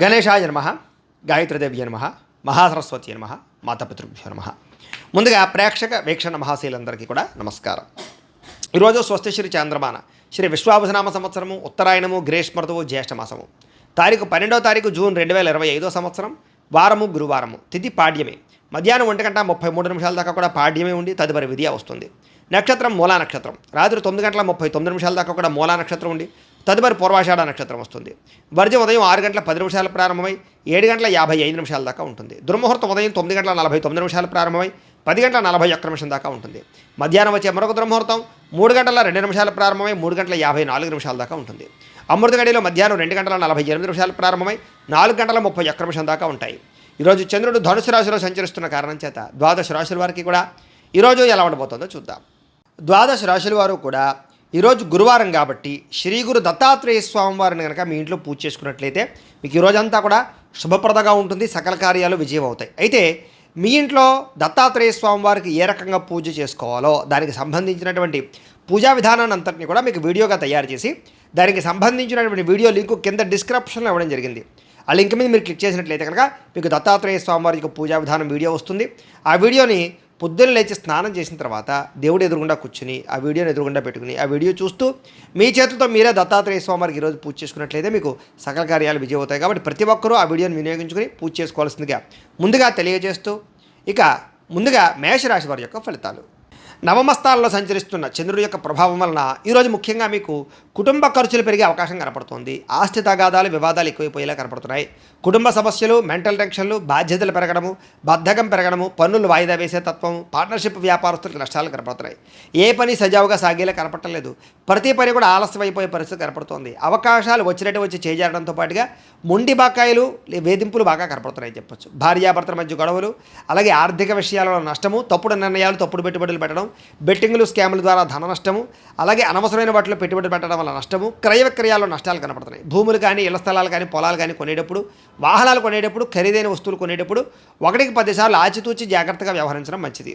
గణేశాయ నమ గాయత్రిదేవ్య నమ మహాసరస్వతి నమ మాతాపితృభ్యో నమ. ముందుగా ప్రేక్షక వీక్షణ మహాశీలందరికీ కూడా నమస్కారం. ఈరోజు స్వస్తి శ్రీ చాంద్రమాన శ్రీ విశ్వాభనామ సంవత్సరము ఉత్తరాయణము గ్రీష్మఋతువు జ్యేష్ఠమాసము. తారీఖు పన్నెండవ తారీఖు జూన్ రెండు వేల ఇరవై ఐదో సంవత్సరం వారము గురువారము తిథి పాడ్యమే. మధ్యాహ్నం ఒంటి గంట ముప్పై మూడు నిమిషాల దాకా కూడా పాడ్యమే ఉండి తదుపరి విధియ వస్తుంది. నక్షత్రం మూలా నక్షత్రం. రాత్రి తొమ్మిది గంటల ముప్పై తొమ్మిది నిమిషాల దాకా కూడా మూలా నక్షత్రం ఉండి తదుపరి పూర్వాషాఢ నక్షత్రం వస్తుంది. వర్జం ఉదయం ఆరు గంటల పది నిమిషాలు ప్రారంభమై ఏడు గంటల యాభై ఐదు నిమిషాల దాకా ఉంటుంది. దుర్ముహూర్తం ఉదయం తొమ్మిది గంటల నలభై తొమ్మిది నిమిషాలు ప్రారంభమై పది గంటల నలభై ఒక్క నిమిషం దాకా ఉంటుంది. మధ్యాహ్నం వచ్చే మరొక దుర్ముహూర్తం మూడు గంటల రెండు నిమిషాలు ప్రారంభమై మూడు గంటల యాభై నాలుగు నిమిషాల దాకా ఉంటుంది. అమృత గడిలో మధ్యాహ్నం రెండు గంటల నలభై ఎనిమిది నిమిషాలు ప్రారంభమై నాలుగు గంటల ముప్పై ఒక్క నిమిషం దాకా ఉంటాయి. ఈరోజు చంద్రుడు ధనుసు రాశిలో సంచరిస్తున్న కారణం చేత ద్వాదశ రాశుల వారికి కూడా ఈరోజు ఎలా ఉండబోతుందో చూద్దాం. ద్వాదశ రాశుల వారు కూడా ఈరోజు గురువారం కాబట్టి శ్రీ గురు దత్తాత్రేయ స్వామి వారిని కనుక మీ ఇంట్లో పూజ చేసుకున్నట్లయితే మీకు ఈ రోజంతా కూడా శుభప్రదగా ఉంటుంది సకల కార్యాలు విజయం అవుతాయి అయితే మీ ఇంట్లో దత్తాత్రేయ స్వామి వారికి ఏ రకంగా పూజ చేసుకోవాలో దానికి సంబంధించినటువంటి పూజా విధానాన్ని అంతటిని కూడా మీకు వీడియోగా తయారు చేసి దానికి సంబంధించినటువంటి వీడియో లింకు కింద డిస్క్రిప్షన్లో ఇవ్వడం జరిగింది. ఆ లింక్ మీద మీరు క్లిక్ చేసినట్లయితే కనుక మీకు దత్తాత్రేయ స్వామివారికి పూజా విధానం వీడియో వస్తుంది. ఆ వీడియోని పొద్దున్న లేచి స్నానం చేసిన తర్వాత దేవుడు ఎదురుగుండా కూర్చుని ఆ వీడియోని ఎదురుగుండా పెట్టుకుని ఆ వీడియో చూస్తూ మీ చేతులతో మీరే దత్తాత్రేయ స్వామివారికి ఈరోజు పూజ చేసుకున్నట్లయితే మీకు సకల కార్యాలు విజయం అవుతాయి. కాబట్టి ప్రతి ఒక్కరూ ఆ వీడియోని వినియోగించుకుని పూజ చేసుకోవాల్సిందిగా ముందుగా తెలియజేస్తూ ఇక ముందుగా మేషరాశి వారి యొక్క ఫలితాలు. నవమస్థానంలో సంచరిస్తున్న చంద్రుడి యొక్క ప్రభావం వలన ఈరోజు ముఖ్యంగా మీకు కుటుంబ ఖర్చులు పెరిగే అవకాశం కనపడుతోంది. ఆస్తి తగాదాలు వివాదాలు ఎక్కువైపోయేలా కనపడుతున్నాయి. కుటుంబ సమస్యలు మెంటల్ టెన్షన్లు బాధ్యతలు పెరగడము బద్ధకం పెరగడము పన్నులు వాయిదా వేసే తత్వం పార్ట్నర్షిప్ వ్యాపారస్తులకు నష్టాలు కనపడుతున్నాయి. ఏ పని సజావుగా సాగేలా కనపడలేదు ప్రతి పని కూడా ఆలస్యం అయిపోయే పరిస్థితి కనపడుతోంది. అవకాశాలు వచ్చినట్టు వచ్చి చేజారడంతో పాటుగా మొండి బాకాయలు వేధింపులు బాగా కనపడుతున్నాయి చెప్పొచ్చు. భార్యాభర్తల మధ్య గొడవలు అలాగే ఆర్థిక విషయాలలో నష్టము తప్పుడు నిర్ణయాలు తప్పుడు పెట్టుబడులు పెట్టడం బెట్టింగ్లు స్కాముల ద్వారా ధన నష్టము అలాగే అనవసరమైన వాటిలో పెట్టుబడి పెట్టడం వల్ల నష్టము క్రయ విక్రయాల్లో నష్టాలు కనపడుతున్నాయి. భూములు కానీ ఇళ్ళ స్థలాలు కానీ పొలాలు కానీ కొనేటప్పుడు వాహనాలు కొనేటప్పుడు ఖరీదైన వస్తువులు కొనేటప్పుడు ఒకటికి పదిసార్లు ఆచితూచి జాగ్రత్తగా వ్యవహరించడం మంచిది.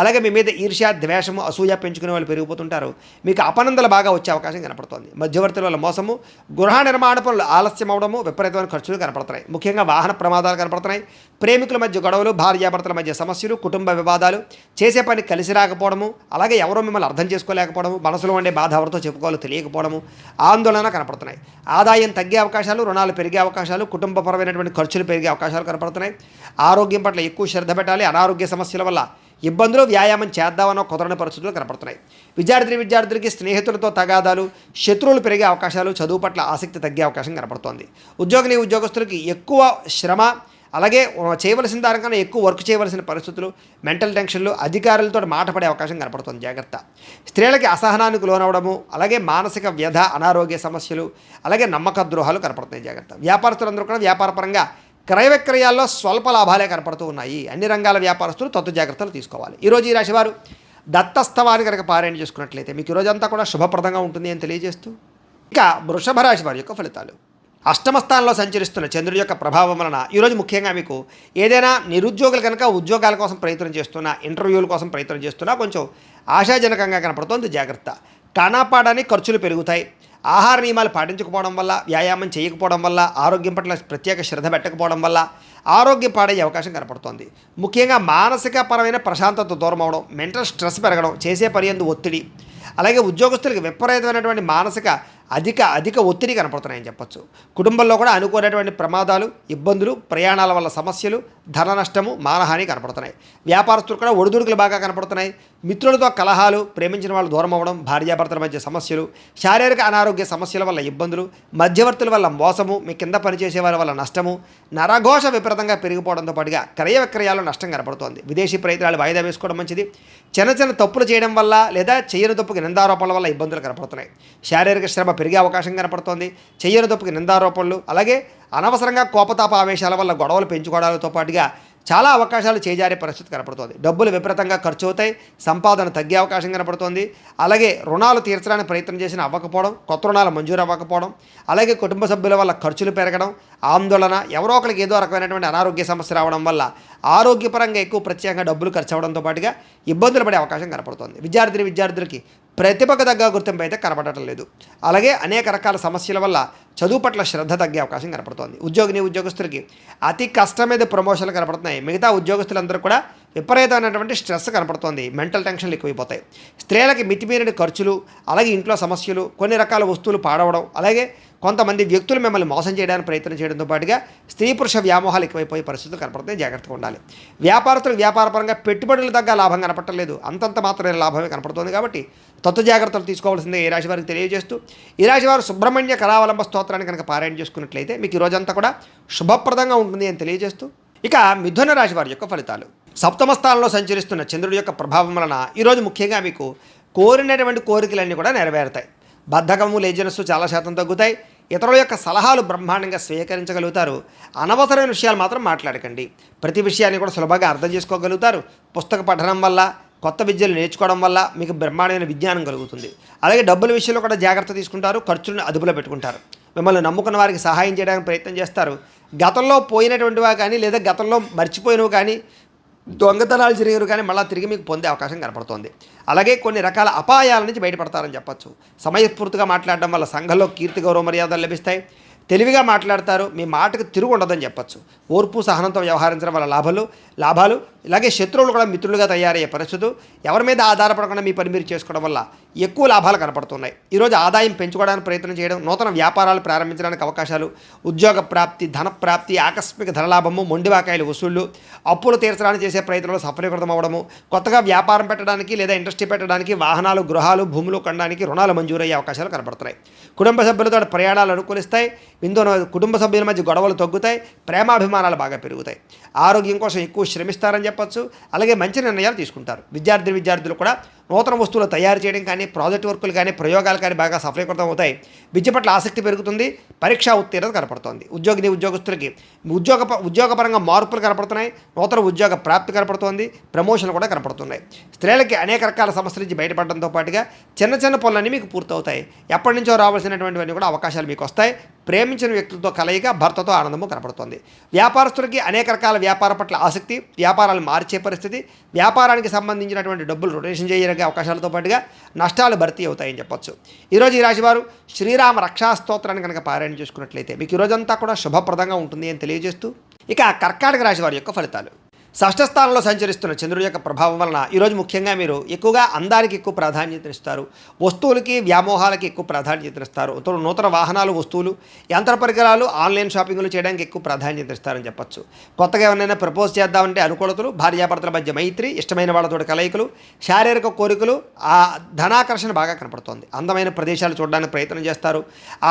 అలాగే మీ మీద ఈర్ష్య ద్వేషము అసూయ పెంచుకునే వాళ్ళు పెరిగిపోతుంటారు. మీకు అపనందలు బాగా వచ్చే అవకాశం కనపడుతోంది. మధ్యవర్తుల వల్ల మోసము గృహ నిర్మాణ పనులు ఆలస్యం అవడము విపరీతమైన ఖర్చులు కనపడుతున్నాయి. ముఖ్యంగా వాహన ప్రమాదాలు కనపడుతున్నాయి. ప్రేమికుల మధ్య గొడవలు భార్యాభర్తల మధ్య సమస్యలు కుటుంబ వివాదాలు చేసే పని కలిసి రాకపోవడము అలాగే ఎవరో మిమ్మల్ని అర్థం చేసుకోలేకపోవడము మనసులో ఉండే బాధ ఎవరితో చెప్పుకోవాలో తెలియకపోవడం తెలియకపోవడము ఆందోళన కనపడుతున్నాయి. ఆదాయం తగ్గే అవకాశాలు రుణాలు పెరిగే అవకాశాలు కుటుంబపరమైనటువంటి ఖర్చులు పెరిగే అవకాశాలు కనపడుతున్నాయి. ఆరోగ్యం పట్ల ఎక్కువ శ్రద్ధ పెట్టాలి. అనారోగ్య సమస్యల వల్ల ఇబ్బందులు వ్యాయామం చేద్దామన్న కుదరని పరిస్థితులు కనపడుతున్నాయి. విద్యార్థి విద్యార్థులకి స్నేహితులతో తగాదాలు శత్రువులు పెరిగే అవకాశాలు చదువు పట్ల ఆసక్తి తగ్గే అవకాశం కనపడుతోంది. ఉద్యోగిని ఉద్యోగస్తులకి ఎక్కువ శ్రమ అలాగే చేయవలసిన దానికన్నా ఎక్కువ వర్క్ చేయవలసిన పరిస్థితులు మెంటల్ టెన్షన్లు అధికారులతో మాట పడే అవకాశం కనపడుతుంది. జాగ్రత్త. స్త్రీలకి అసహనానికి లోనవడము అలాగే మానసిక వ్యధ అనారోగ్య సమస్యలు అలాగే నమ్మక ద్రోహాలు కనపడుతున్నాయి. జాగ్రత్త. వ్యాపారస్తులందరూ కూడా వ్యాపారపరంగా క్రయ విక్రయాల్లో స్వల్ప లాభాలే కనపడుతూ ఉన్నాయి. అన్ని రంగాల వ్యాపారస్తులు తత్తు జాగ్రత్తలు తీసుకోవాలి. ఈరోజు ఈ రాశివారు దత్తస్తవాన్ని కనుక పారాయణ చేసుకున్నట్లయితే మీకు ఈ రోజంతా కూడా శుభప్రదంగా ఉంటుంది అని తెలియజేస్తూ ఇక వృషభ రాశి వారి యొక్క ఫలితాలు. అష్టమ స్థానంలో సంచరిస్తున్న చంద్రుడి యొక్క ప్రభావం వలన ఈరోజు ముఖ్యంగా మీకు ఏదైనా నిరుద్యోగులు కనుక ఉద్యోగాల కోసం ప్రయత్నం చేస్తున్నా ఇంటర్వ్యూల కోసం ప్రయత్నం చేస్తున్నా కొంచెం ఆశాజనకంగా కనపడుతోంది జాగ్రత్త. కానాపాడని ఖర్చులు పెరుగుతాయి. ఆహార నియమాలు పాటించకపోవడం వల్ల వ్యాయామం చేయకపోవడం వల్ల ఆరోగ్యం పట్ల ప్రత్యేక శ్రద్ధ పెట్టకపోవడం వల్ల ఆరోగ్యం పాడయ్యే అవకాశం కనపడుతోంది. ముఖ్యంగా మానసిక పరమైన ప్రశాంతత దూరం అవడం మెంటల్ స్ట్రెస్ పెరగడం చేసే పని ఒత్తిడి అలాగే ఉద్యోగస్తులకు విపరీతమైనటువంటి మానసిక అధిక అధిక ఒత్తిడి కనపడుతున్నాయని చెప్పొచ్చు. కుటుంబంలో కూడా అనుకోనటువంటి ప్రమాదాలు ఇబ్బందులు ప్రయాణాల వల్ల సమస్యలు ధన నష్టము మానహాని కనపడుతున్నాయి. వ్యాపారస్తులు కూడా ఒడిదుడుకులు బాగా కనపడుతున్నాయి. మిత్రులతో కలహాలు ప్రేమించిన వాళ్ళు దూరం అవ్వడం భార్యాభర్తల మధ్య సమస్యలు శారీరక అనారోగ్య సమస్యల వల్ల ఇబ్బందులు మధ్యవర్తుల వల్ల మోసము మీ కింద పనిచేసే వారి వల్ల నష్టము నరఘోష విపరీతంగా పెరిగిపోవడంతో పాటుగా క్రయ విక్రయాలు నష్టం కనపడుతోంది. విదేశీ ప్రయత్నాలు వాయిదా వేసుకోవడం మంచిది. చిన్న చిన్న తప్పులు చేయడం వల్ల లేదా చేయని తప్పుకి నిందారోపణల వల్ల ఇబ్బందులు కనపడుతున్నాయి. శారీరక శ్రమ పెరిగే అవకాశం కనపడుతోంది. చెయ్యని తప్పుకి నిందారోపణలు అలాగే అనవసరంగా కోపతాప ఆవేశాల వల్ల గొడవలు పెంచుకోవడాలతో పాటుగా చాలా అవకాశాలు చేజారే పరిస్థితి కనపడుతోంది. డబ్బులు విపరీతంగా ఖర్చు అవుతాయి సంపాదన తగ్గే అవకాశం కనపడుతోంది. అలాగే రుణాలు తీర్చడానికి ప్రయత్నం చేసిన అవ్వకపోవడం కొత్త రుణాలు మంజూరు అవ్వకపోవడం అలాగే కుటుంబ సభ్యుల వల్ల ఖర్చులు పెరగడం ఆందోళన ఎవరో ఒకరికి ఏదో రకమైనటువంటి అనారోగ్య సమస్య రావడం వల్ల ఆరోగ్యపరంగా ఎక్కువ ప్రత్యేకంగా డబ్బులు ఖర్చు అవడంతో పాటుగా ఇబ్బందులు పడే అవకాశం కనపడుతోంది. విద్యార్థిని విద్యార్థులకి ప్రతిభకు తగ్గ గుర్తింపు అయితే కనపడటం లేదు. అలాగే అనేక రకాల సమస్యల వల్ల చదువు పట్ల శ్రద్ధ తగ్గే అవకాశం కనపడుతోంది. ఉద్యోగిని ఉద్యోగస్తులకి అతి కష్టం మీద ప్రమోషన్లు కనపడుతున్నాయి. మిగతా ఉద్యోగస్తులందరూ కూడా విపరీతమైనటువంటి స్ట్రెస్ కనపడుతోంది. మెంటల్ టెన్షన్లు ఎక్కువైపోతాయి. స్త్రీలకి మితిమీరిన ఖర్చులు అలాగే ఇంట్లో సమస్యలు కొన్ని రకాల వస్తువులు పాడవడం అలాగే కొంతమంది వ్యక్తులు మిమ్మల్ని మోసం చేయడానికి ప్రయత్నం చేయడంతో పాటుగా స్త్రీ పురుష వ్యామోహాలు ఎక్కువైపోయే పరిస్థితులు కనపడతాయి. జాగ్రత్తగా ఉండాలి. వ్యాపారస్తులు వ్యాపారపరంగా పెట్టుబడులు తగ్గ లాభం కనపడలేదు అంతంత మాత్రమే లాభమే కనపడుతుంది కాబట్టి తత్వ జాగ్రత్తలు తీసుకోవాల్సిందే ఈ రాశి వారికి తెలియజేస్తూ. ఈ రాశి వారు సుబ్రహ్మణ్య కళావలంబ స్తోత్రాన్ని కనుక పారాయణ చేసుకున్నట్లయితే మీకు ఈ రోజంతా కూడా శుభప్రదంగా ఉంటుంది అని తెలియజేస్తూ. ఇక మిథున రాశి వారి యొక్క ఫలితాలు. సప్తమ స్థానంలో సంచరిస్తున్న చంద్రుడి యొక్క ప్రభావం వలన ఈరోజు ముఖ్యంగా మీకు కోరినటువంటి కోరికలన్నీ కూడా నెరవేరుతాయి. బద్ధకము లేజినస్సు చాలా శాతం తగ్గుతాయి. ఇతరుల యొక్క సలహాలు బ్రహ్మాండంగా స్వీకరించగలుగుతారు. అనవసరమైన విషయాలు మాత్రం మాట్లాడకండి. ప్రతి విషయాన్ని కూడా సులభంగా అర్థం చేసుకోగలుగుతారు. పుస్తక పఠనం వల్ల కొత్త విద్యలు నేర్చుకోవడం వల్ల మీకు బ్రహ్మాండమైన విజ్ఞానం కలుగుతుంది. అలాగే డబ్బుల విషయంలో కూడా జాగ్రత్త తీసుకుంటారు ఖర్చులను అదుపులో పెట్టుకుంటారు. మిమ్మల్ని నమ్ముకున్న వారికి సహాయం చేయడానికి ప్రయత్నం చేస్తారు. గతంలో పోయినటువంటివా కానీ లేదా గతంలో మర్చిపోయినవి కానీ దొంగతనాలు జరిగారు కానీ మళ్ళీ తిరిగి మీకు పొందే అవకాశం కనపడుతోంది. అలాగే కొన్ని రకాల అపాయాల నుంచి బయటపడతారని చెప్పొచ్చు. సమయస్ఫూర్తిగా మాట్లాడడం వల్ల సంఘంలో కీర్తి గౌరవ మర్యాదలు లభిస్తాయి. తెలివిగా మాట్లాడతారు మీ మాటకు తిరుగు ఉండదని చెప్పొచ్చు. ఓర్పు సహనంతో వ్యవహరించడం వల్ల లాభాలు లాభాలు ఇలాగే శత్రువులు కూడా మిత్రులుగా తయారయ్యే పరిస్థితులు ఎవరి మీద ఆధారపడకుండా మీ పని మీరు చేసుకోవడం వల్ల ఎక్కువ లాభాలు కనపడుతున్నాయి. ఈరోజు ఆదాయం పెంచుకోవడానికి ప్రయత్నం చేయడం నూతన వ్యాపారాలు ప్రారంభించడానికి అవకాశాలు ఉద్యోగ ప్రాప్తి ధన ప్రాప్తి ఆకస్మిక ధనలాభము మొండివాకాయలు వసూళ్ళు అప్పులు తీర్చడానికి చేసే ప్రయత్నంలో సఫలీకృతం అవడము కొత్తగా వ్యాపారం పెట్టడానికి లేదా ఇండస్ట్రీ పెట్టడానికి వాహనాలు గృహాలు భూములు కొనడానికి రుణాలు మంజూరయ్యే అవకాశాలు కనపడుతున్నాయి. కుటుంబ సభ్యులతో ప్రయాణాలు అనుకూలిస్తాయి. ఇందులో కుటుంబ సభ్యుల మధ్య గొడవలు తగ్గుతాయి ప్రేమాభిమానాలు బాగా పెరుగుతాయి. ఆరోగ్యం కోసం ఎక్కువ శ్రమిస్తారని చెప్పచ్చు అలాగే మంచి నిర్ణయాలు తీసుకుంటారు. విద్యార్థి విద్యార్థులు కూడా నూతన వస్తువులు తయారు చేయడం కానీ ప్రాజెక్ట్ వర్కులు కానీ ప్రయోగాలు కానీ బాగా సఫలీకృతం అవుతాయి. విద్య పట్ల ఆసక్తి పెరుగుతుంది పరీక్షా ఉత్తీర్ణత కనపడుతోంది. ఉద్యోగిని ఉద్యోగస్తులకి ఉద్యోగ ఉద్యోగపరంగా మార్పులు కనపడుతున్నాయి నూతన ఉద్యోగ ప్రాప్తి కనపడుతోంది ప్రమోషన్లు కూడా కనపడుతున్నాయి. స్త్రీలకి అనేక రకాల సమస్యల నుంచి బయటపడడంతో పాటుగా చిన్న చిన్న పనులన్నీ మీకు పూర్తవుతాయి. ఎప్పటి నుంచో రావాల్సినటువంటివన్నీ కూడా అవకాశాలు మీకు వస్తాయి. ప్రేమించిన వ్యక్తులతో కలయిక భర్తతో ఆనందము కనపడుతుంది. వ్యాపారస్తులకి అనేక రకాల వ్యాపార పట్ల ఆసక్తి వ్యాపారాలు మార్చే పరిస్థితి వ్యాపారానికి సంబంధించినటువంటి డబ్బులు రొటేషన్ చేయగలిగే అవకాశాలతో పాటుగా నష్టాలు భర్తీ అవుతాయని చెప్పొచ్చు. ఈరోజు ఈ రాశివారు శ్రీరామ రక్షాస్తోత్రాన్ని కనుక పారాయణ చేసుకున్నట్లయితే మీకు ఈ కూడా శుభప్రదంగా ఉంటుంది అని తెలియజేస్తూ ఇక కర్కాటక రాశి వారి యొక్క ఫలితాలు. షష్ఠస్థానంలో సంచరిస్తున్న చంద్రుడి యొక్క ప్రభావం వలన ఈరోజు ముఖ్యంగా మీరు ఎక్కువగా అందానికి ఎక్కువ ప్రాధాన్యత ఇస్తారు వస్తువులకి వ్యామోహాలకి ఎక్కువ ప్రాధాన్యతనిస్తారు నూతన వాహనాలు వస్తువులు యంత్ర పరికరాలు ఆన్లైన్ షాపింగ్లు చేయడానికి ఎక్కువ ప్రాధాన్యత ఇస్తారని చెప్పొచ్చు. కొత్తగా ఎవరైనా ప్రపోజ్ చేద్దామంటే అనుకూలతలు భార్యాభర్తల మధ్య మైత్రి ఇష్టమైన వాళ్ళతో కలయికలు శారీరక కోరికలు ఆ ధనాకర్షణ బాగా కనపడుతోంది. అందమైన ప్రదేశాలు చూడడానికి ప్రయత్నం చేస్తారు.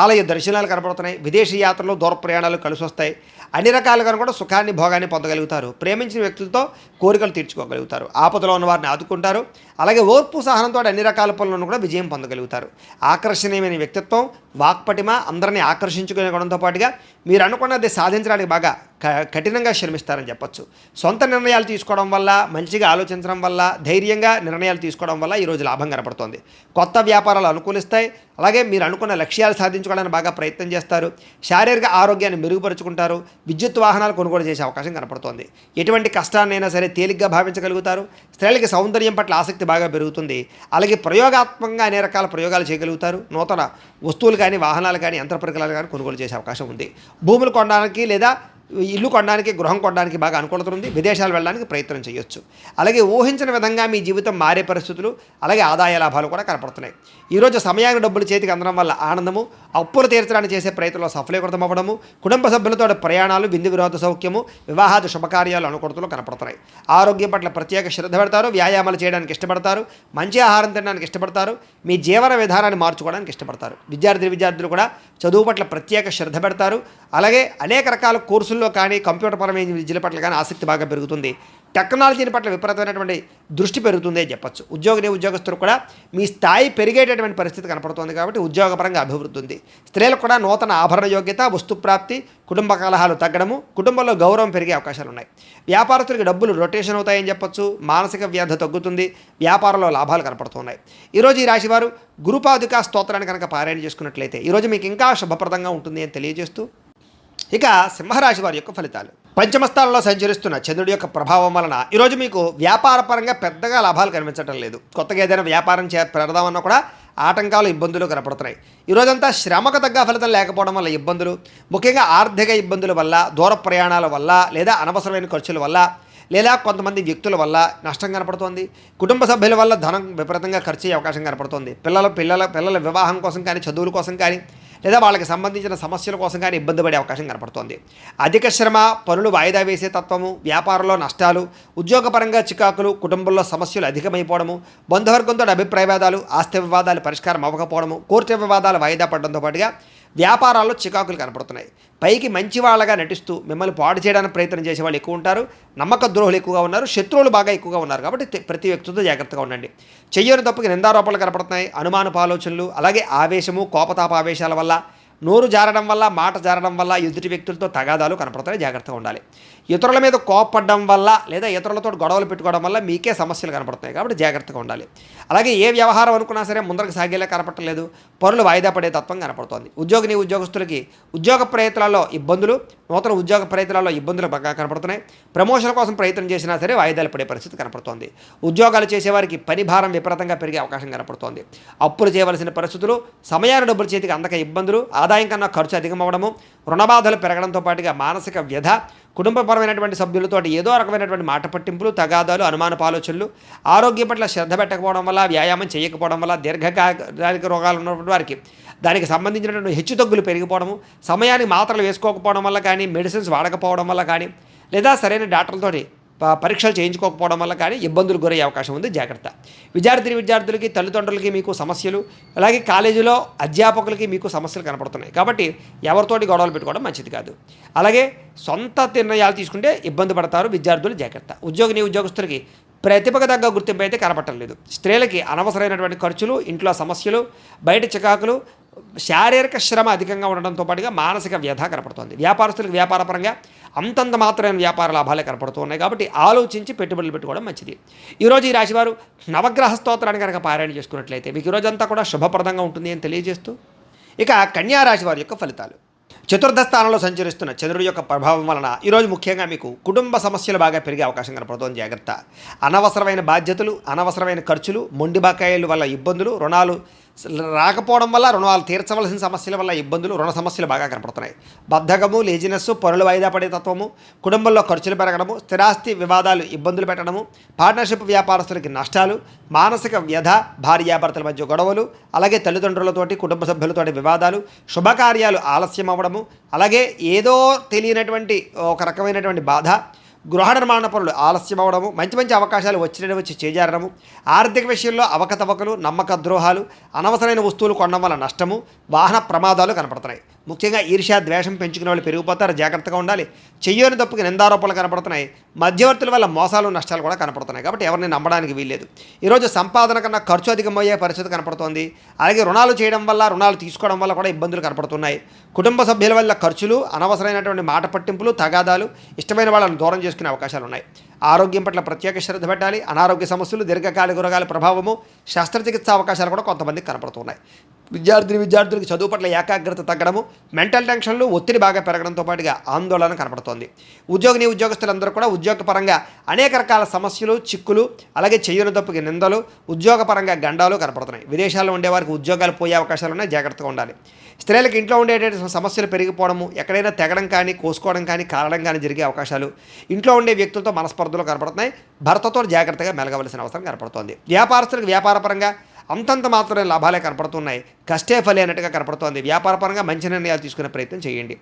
ఆలయ దర్శనాలు కనపడుతున్నాయి. విదేశీ యాత్రలు దూర ప్రయాణాలు కలిసి వస్తాయి అన్ని రకాలుగా కూడా సుఖాన్ని భోగాన్ని పొందగలుగుతారు. ప్రేమించిన వ్యక్తులతో కోరికలు తీర్చుకోగలుగుతారు. ఆపదలో ఉన్న వారిని ఆదుకుంటారు. అలాగే ఓర్పు సహనంతో అన్ని రకాల పనులను కూడా విజయం పొందగలుగుతారు. ఆకర్షణీయమైన వ్యక్తిత్వం వాక్పటిమ అందరినీ ఆకర్షించుకునే గుణంతో పాటుగా మీరు అనుకున్నది సాధించడానికి బాగా క- కఠినంగా శ్రమిస్తారని చెప్పొచ్చు. సొంత నిర్ణయాలు తీసుకోవడం వల్ల మంచిగా ఆలోచించడం వల్ల ధైర్యంగా నిర్ణయాలు తీసుకోవడం వల్ల ఈరోజు లాభం కనపడుతుంది. కొత్త వ్యాపారాలు అనుకూలిస్తాయి. అలాగే మీరు అనుకున్న లక్ష్యాలు సాధించుకోవడానికి బాగా ప్రయత్నం చేస్తారు. శారీరక ఆరోగ్యాన్ని మెరుగుపరుచుకుంటారు. విద్యుత్ వాహనాలు కొనుగోలు చేసే అవకాశం కనపడుతుంది. ఎటువంటి కష్టాన్నైనా సరే తేలిగ్గా భావించగలుగుతారు. స్త్రీలకి సౌందర్యం పట్ల ఆసక్తి బాగా పెరుగుతుంది. అలాగే ప్రయోగాత్మకంగా అనేక రకాల ప్రయోగాలు చేయగలుగుతారు. నూతన వస్తువులు కానీ వాహనాలు కానీ యంత్ర పరికరాలు కానీ కొనుగోలు చేసే అవకాశం ఉంది. భూములు కొనడానికి లేదా ఇల్లు కొనడానికి గృహం కొనడానికి బాగా అనుకూలత ఉంది. విదేశాలు వెళ్ళడానికి ప్రయత్నం చేయొచ్చు. అలాగే ఊహించిన విధంగా మీ జీవితం మారే పరిస్థితులు అలాగే ఆదాయ లాభాలు కూడా కనపడుతున్నాయి. ఈరోజు సమయానికి డబ్బులు చేతికి అందడం వల్ల ఆనందము అప్పులు తీర్చడానికి చేసే ప్రయత్నంలో సఫలీకృతం అవ్వడము కుటుంబ సభ్యులతో ప్రయాణాలు విందు విరోధ సౌఖ్యము వివాహాది శుభకార్యాలు అనుకూలతలు కనపడుతున్నాయి. ఆరోగ్యం పట్ల ప్రత్యేక శ్రద్ధ పెడతారు వ్యాయామాలు చేయడానికి ఇష్టపడతారు మంచి ఆహారం తినడానికి ఇష్టపడతారు మీ జీవన విధానాన్ని మార్చుకోవడానికి ఇష్టపడతారు. విద్యార్థి విద్యార్థులు కూడా చదువు పట్ల ప్రత్యేక శ్రద్ధ పెడతారు. అలాగే అనేక రకాల కోర్సులు కోర్సుల్లో కానీ కంప్యూటర్ పరమైన విద్యల పట్ల కానీ ఆసక్తి బాగా పెరుగుతుంది. టెక్నాలజీని పట్ల విపరీతమైనటువంటి దృష్టి పెరుగుతుంది అని చెప్పొచ్చు. ఉద్యోగిని ఉద్యోగస్తులు కూడా మీ స్థాయి పెరిగేటటువంటి పరిస్థితి కనపడుతుంది కాబట్టి ఉద్యోగపరంగా అభివృద్ధి ఉంది. స్త్రీలకు కూడా నూతన ఆభరణ యోగ్యత వస్తుప్రాప్తి కుటుంబ కలహాలు తగ్గడము కుటుంబంలో గౌరవం పెరిగే అవకాశాలు ఉన్నాయి. వ్యాపారస్తులకు డబ్బులు రొటేషన్ అవుతాయని చెప్పొచ్చు. మానసిక వ్యాధి తగ్గుతుంది. వ్యాపారంలో లాభాలు కనపడుతున్నాయి. ఈరోజు ఈ రాశివారు గురుపాదుక స్తోత్రాన్ని కనుక పారాయణ చేసుకున్నట్లయితే ఈరోజు మీకు ఇంకా శుభప్రదంగా ఉంటుంది అని తెలియజేస్తూ ఇక సింహరాశి వారి యొక్క ఫలితాలు. పంచమస్థానంలో సంచరిస్తున్న చంద్రుడి యొక్క ప్రభావం వలన ఈరోజు మీకు వ్యాపార పరంగా పెద్దగా లాభాలు కనిపించడం లేదు. కొత్తగా ఏదైనా వ్యాపారం చే పెడదామన్నా కూడా ఆటంకాలు ఇబ్బందులు కనపడుతున్నాయి. ఈరోజంతా శ్రమకు తగ్గ ఫలితం లేకపోవడం వల్ల ఇబ్బందులు ముఖ్యంగా ఆర్థిక ఇబ్బందుల వల్ల దూర ప్రయాణాల వల్ల లేదా అనవసరమైన ఖర్చుల వల్ల లేదా కొంతమంది వ్యక్తుల వల్ల నష్టం కనపడుతోంది. కుటుంబ సభ్యుల వల్ల ధనం విపరీతంగా ఖర్చు అయ్యే అవకాశం కనపడుతోంది. పిల్లల పిల్లల పిల్లల వివాహం కోసం కానీ చదువుల కోసం కానీ లేదా వాళ్ళకి సంబంధించిన సమస్యల కోసం కానీ ఇబ్బంది పడే అవకాశం కనపడుతోంది. అధిక శ్రమ పనులు వాయిదా వేసే తత్వము వ్యాపారంలో నష్టాలు ఉద్యోగపరంగా చికాకులు కుటుంబంలో సమస్యలు అధికమైపోవడము బంధువర్గంతో అభిప్రాయ వివాదాలు ఆస్తి వివాదాలు పరిష్కారం అవ్వకపోవడము కోర్టు వివాదాలు వాయిదా పడడంతో పాటుగా వ్యాపారాల్లో చికాకులు కనపడుతున్నాయి. పైకి మంచి వాళ్ళగా నటిస్తూ మిమ్మల్ని పాడు చేయడానికి ప్రయత్నం చేసే వాళ్ళు ఎక్కువ ఉంటారు. నమ్మక ద్రోహులు ఎక్కువగా ఉన్నారు. శత్రువులు బాగా ఎక్కువగా ఉన్నారు కాబట్టి ప్రతి వ్యక్తితో జాగ్రత్తగా ఉండండి. చెయ్యని తప్పుకి నిందారోపణలు కనపడుతున్నాయి. అనుమానపు ఆలోచనలు అలాగే ఆవేశము కోపతాప ఆవేశాల వల్ల నోరు జారడం వల్ల మాట జారడం వల్ల ఎదుటి వ్యక్తులతో తగాదాలు కనపడతాయి జాగ్రత్తగా ఉండాలి. ఇతరుల మీద కోపపడడం వల్ల లేదా ఇతరులతో గొడవలు పెట్టుకోవడం వల్ల మీకే సమస్యలు కనపడుతున్నాయి కాబట్టి జాగ్రత్తగా ఉండాలి. అలాగే ఏ వ్యవహారం అనుకున్నా సరే ముందరకు సాగేలా కనపడలేదు పనులు వాయిదా పడే తత్వం కనపడుతోంది. ఉద్యోగిని ఉద్యోగస్తులకి ఉద్యోగ ప్రయత్నాల్లో ఇబ్బందులు నూతన ఉద్యోగ ప్రయత్నాల్లో ఇబ్బందులు బాగా కనపడుతున్నాయి. ప్రమోషన్ కోసం ప్రయత్నం చేసినా సరే వాయిదాలు పడే పరిస్థితి కనపడుతోంది. ఉద్యోగాలు చేసేవారికి పని భారం విపరీతంగా పెరిగే అవకాశం కనపడుతోంది. అప్పులు చేయవలసిన పరిస్థితులు సమయాన్ని డబ్బులు చేతికి అందక ఇబ్బందులు ఆదాయం కన్నా ఖర్చు అధికమవడము రుణబాధలు పెరగడంతో పాటుగా మానసిక వ్యధ కుటుంబపరమైనటువంటి సభ్యులతో ఏదో రకమైనటువంటి మాట పట్టింపులు తగాదాలు అనుమానపు ఆలోచనలు ఆరోగ్యం పట్ల శ్రద్ధ పెట్టకపోవడం వల్ల వ్యాయామం చేయకపోవడం వల్ల దీర్ఘకాలిక రోగాలు ఉన్నటువంటి వారికి దానికి సంబంధించినటువంటి హెచ్చుతగ్గులు పెరిగిపోవడము సమయానికి మాత్రలు వేసుకోకపోవడం వల్ల కానీ మెడిసిన్స్ వాడకపోవడం వల్ల కానీ లేదా సరైన డాక్టర్లతోటి పరీక్షలు చేయించుకోకపోవడం వల్ల కానీ ఇబ్బందులు గురయ్యే అవకాశం ఉంది. జాగ్రత్త. విద్యార్థి విద్యార్థులకి తల్లిదండ్రులకి మీకు సమస్యలు అలాగే కాలేజీలో అధ్యాపకులకి మీకు సమస్యలు కనపడుతున్నాయి. కాబట్టి ఎవరితోటి గొడవలు పెట్టుకోవడం మంచిది కాదు. అలాగే సొంత నిర్ణయాలు తీసుకుంటే ఇబ్బంది పడతారు విద్యార్థులు. జాగ్రత్త. ఉద్యోగిని ఉద్యోగస్తులకి ప్రతిభకు తగ్గ గుర్తింపు అయితే కనపడటం లేదు. స్త్రీలకి అనవసరమైనటువంటి ఖర్చులు ఇంట్లో సమస్యలు బయట చికాకులు శారీరక శ్రమ అధికంగా ఉండడంతో పాటుగా మానసిక వ్యధ కనపడుతుంది. వ్యాపారస్తులకు వ్యాపారపరంగా అంతంత మాత్రమైన వ్యాపార లాభాలే కనపడుతూ ఉన్నాయి కాబట్టి ఆలోచించి పెట్టుబడులు పెట్టుకోవడం మంచిది. ఈరోజు ఈ రాశివారు నవగ్రహ స్తోత్రాన్ని కనుక పారాయణ చేసుకున్నట్లయితే మీకు ఈ రోజంతా కూడా శుభప్రదంగా ఉంటుంది అని తెలియజేస్తూ ఇక కన్యారాశి వారి యొక్క ఫలితాలు. చతుర్థ స్థానంలో సంచరిస్తున్న చంద్రుడి యొక్క ప్రభావం వలన ఈరోజు ముఖ్యంగా మీకు కుటుంబ సమస్యలు బాగా పెరిగే అవకాశం కనపడుతోంది. జాగ్రత్త. అనవసరమైన బాధ్యతలు అనవసరమైన ఖర్చులు మొండి బకాయిల వల్ల ఇబ్బందులు రుణాలు రాకపోవడం వల్ల రుణాలు తీర్చవలసిన సమస్యల వల్ల ఇబ్బందులు రుణ సమస్యలు బాగా కనపడుతున్నాయి. బద్ధకము లేజినెస్ పనులు వాయిదా పడే తత్వము కుటుంబంలో ఖర్చులు పెరగడము స్థిరాస్తి వివాదాలు ఇబ్బందులు పెట్టడము పార్ట్నర్షిప్ వ్యాపారస్తులకి నష్టాలు మానసిక వ్యధ భార్యాభర్తల మధ్య గొడవలు అలాగే తల్లిదండ్రులతోటి కుటుంబ సభ్యులతోటి వివాదాలు శుభకార్యాలు ఆలస్యం అవ్వడము అలాగే ఏదో తెలియనటువంటి ఒక రకమైనటువంటి బాధ గృహ నిర్మాణ పనులు ఆలస్యం అవడము మంచి మంచి అవకాశాలు వచ్చిన వచ్చి చేజారడము ఆర్థిక విషయంలో అవకతవకలు నమ్మక ద్రోహాలు అనవసరమైన వస్తువులు కొనడం వల్ల నష్టము వాహన ప్రమాదాలు కనపడుతున్నాయి. ముఖ్యంగా ఈర్ష్యా ద్వేషం పెంచుకునే వాళ్ళు పెరిగిపోతారు జాగ్రత్తగా ఉండాలి. చెయ్యని తప్పుకి నిందారోపణలు కనపడుతున్నాయి. మధ్యవర్తుల వల్ల మోసాలు నష్టాలు కూడా కనపడుతున్నాయి కాబట్టి ఎవరిని నమ్మడానికి వీల్లేదు. ఈరోజు సంపాదన కన్నా ఖర్చు అధికమయ్యే పరిస్థితి కనపడుతోంది. అలాగే రుణాలు చేయడం వల్ల రుణాలు తీసుకోవడం వల్ల కూడా ఇబ్బందులు కనపడుతున్నాయి. కుటుంబ సభ్యుల వల్ల ఖర్చులు అనవసరమైనటువంటి మాట పట్టింపులు తగాదాలు ఇష్టమైన వాళ్ళని దూరం చేసుకునే అవకాశాలు ఉన్నాయి. ఆరోగ్యం పట్ల ప్రత్యేక శ్రద్ధ పెట్టాలి. అనారోగ్య సమస్యలు దీర్ఘకాలిక రోగాల ప్రభావము శస్త్రచికిత్స అవకాశాలు కూడా కొంతమందికి కనపడుతున్నాయి. విద్యార్థిని విద్యార్థులకు చదువు పట్ల ఏకాగ్రత తగ్గడము మెంటల్ టెన్షన్లు ఒత్తిడి బాగా పెరగడంతో పాటుగా ఆందోళన కనపడుతోంది. ఉద్యోగిని ఉద్యోగస్తులందరూ కూడా ఉద్యోగపరంగా అనేక రకాల సమస్యలు చిక్కులు అలాగే చెయ్యని తప్పుకి నిందలు ఉద్యోగపరంగా గండాలు కనపడుతున్నాయి. విదేశాల్లో ఉండే వారికి ఉద్యోగాలు పోయే అవకాశాలు ఉన్నాయి. జాగ్రత్తగా ఉండాలి. స్త్రీలకు ఇంట్లో ఉండేటువంటి సమస్యలు పెరిగిపోవడము ఎక్కడైనా తెగడం కానీ కోసుకోవడం కానీ కారడం కానీ జరిగే అవకాశాలు ఇంట్లో ఉండే వ్యక్తులతో మనస్పర్ధలు కనపడుతున్నాయి. భర్తతో జాగ్రత్తగా మెలగవలసిన అవసరం కనపడుతోంది. వ్యాపారస్తులకు వ్యాపారపరంగా అంతంత మాత్రమే లాభాలే కనపడుతున్నాయి. కష్టే ఫలి అన్నట్టుగా కనపడుతోంది. వ్యాపారపరంగా మంచి నిర్ణయాలు తీసుకునే ప్రయత్నం చేయండి.